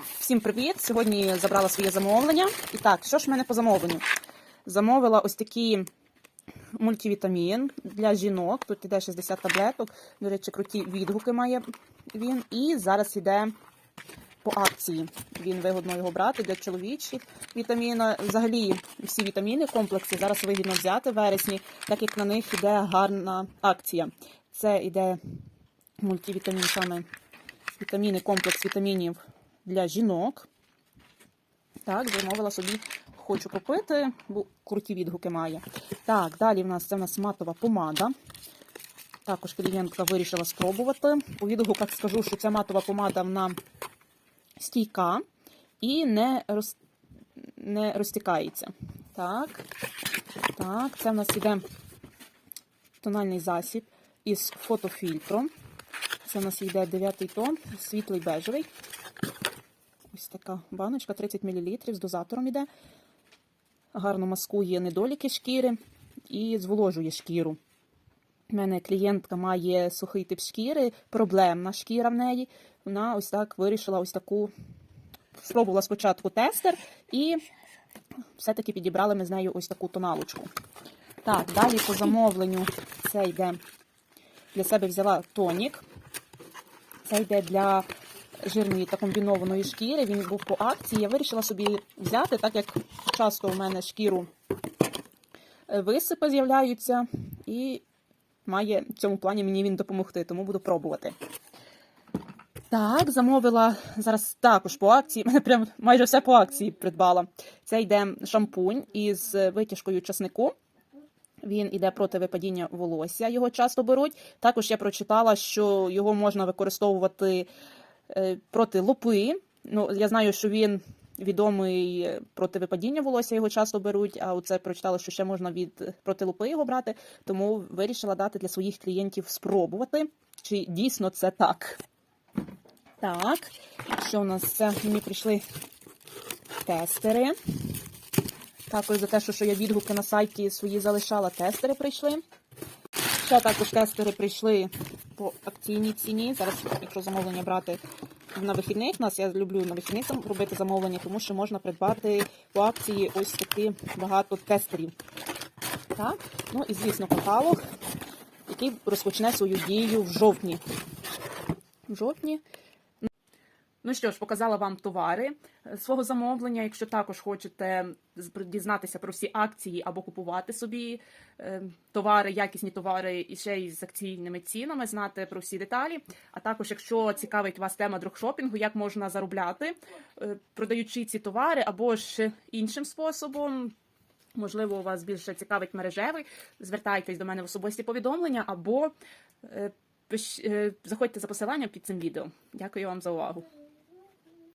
Всім привіт! Сьогодні забрала своє замовлення. І так, що ж в мене по замовленню? Замовила ось такі мультивітамін для жінок. Тут іде 60 таблеток. До речі, круті відгуки має він. І зараз йде по акції. Він вигодно його брати для чоловічих вітаміна. Взагалі, всі вітаміни, комплекси зараз вигідно взяти в вересні, так як на них іде гарна акція. Це іде мультивітамін саме вітаміни, комплекс вітамінів для жінок. Так, замовила собі, хочу купити, бо круті відгуки має. Так, далі в нас це в нас матова помада. Також клієнтка вирішила спробувати. У відгуках скажу, що ця матова помада вона стійка і не, роз... не розтікається. Так, так, це в нас іде тональний засіб із фотофільтром. Це у нас йде 9 тон, світлий бежевий. Ось така баночка, 30 мл з дозатором йде. Гарно маскує недоліки шкіри і зволожує шкіру. У мене клієнтка має сухий тип шкіри, проблемна шкіра в неї. Вона ось так вирішила ось таку. Спробувала спочатку тестер і все-таки підібрали ми з нею ось таку тоналочку. Так, далі по замовленню це йде для себе взяла тонік. Це йде для жирної та комбінованої шкіри. Він був по акції. Я вирішила собі взяти, так як часто у мене шкіру е, висипи з'являються, і має в цьому плані мені він допомогти, тому буду пробувати. Так, замовила зараз також по акції. Мене прям майже все по акції придбала. Це йде шампунь із витяжкою часнику. Він іде проти випадіння волосся, його часто беруть. Також я прочитала, що його можна використовувати проти лупи. Ну, я знаю, що він відомий проти випадіння волосся, його часто беруть. А оце прочитала, що ще можна від проти лупи його брати. Тому вирішила дати для своїх клієнтів спробувати, чи дійсно це так. Так, що у нас це? Мені прийшли тестери. Також за те, що я відгуки на сайті свої залишала, тестери прийшли. Ще також тестери прийшли по акційній ціні. Зараз, якщо замовлення брати на вихідних, нас я люблю на вихідних робити замовлення, тому що можна придбати по акції ось такі багато тестерів. Так, ну і звісно, каталог, який розпочне свою дію в жовтні. В жовтні Ну що ж, показала вам товари е, свого замовлення. Якщо також хочете дізнатися про всі акції або купувати собі е, товари, якісні товари і ще й з акційними цінами, знати про всі деталі. А також, якщо цікавить вас тема дропшопінгу, як можна заробляти, е, продаючи ці товари або ж іншим способом. Можливо, у вас більше цікавить мережевий, звертайтесь до мене в особисті повідомлення або заходьте за посиланням під цим відео. Дякую вам за увагу.